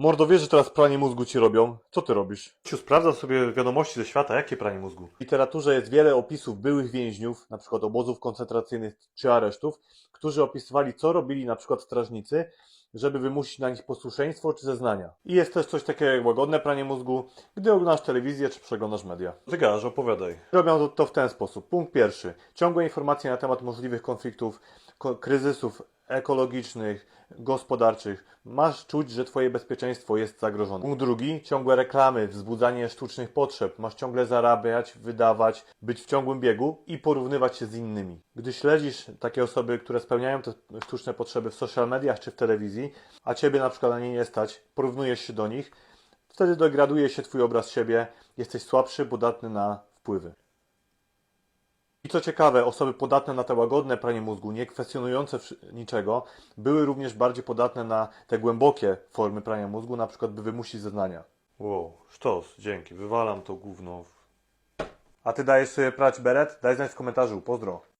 Mordo, wiesz, że teraz pranie mózgu ci robią? Co ty robisz? Ciu, sprawdzam sobie wiadomości ze świata, jakie pranie mózgu? W literaturze jest wiele opisów byłych więźniów, na przykład obozów koncentracyjnych czy aresztów, którzy opisywali, co robili na przykład strażnicy, żeby wymusić na nich posłuszeństwo czy zeznania. I jest też coś takiego jak łagodne pranie mózgu, gdy oglądasz telewizję czy przeglądasz media. Gadasz, opowiadaj. Robią to, to w ten sposób. Punkt pierwszy. Ciągłe informacje na temat możliwych konfliktów, ko- kryzysów ekologicznych, gospodarczych. Masz czuć, że twoje bezpieczeństwo jest zagrożone. Punkt drugi. Ciągłe reklamy, wzbudzanie sztucznych potrzeb. Masz ciągle zarabiać, wydawać, być w ciągłym biegu i porównywać się z innymi. Gdy śledzisz takie osoby, które spełniają te sztuczne potrzeby w social mediach czy w telewizji, a ciebie na przykład na nie nie stać, porównujesz się do nich, wtedy degraduje się twój obraz siebie, jesteś słabszy, podatny na wpływy. I co ciekawe, osoby podatne na te łagodne pranie mózgu, nie kwestionujące niczego, były również bardziej podatne na te głębokie formy prania mózgu, na przykład by wymusić zeznania. Wow, sztos, dzięki, wywalam to gówno. A ty dajesz sobie prać beret? Daj znać w komentarzu, pozdro.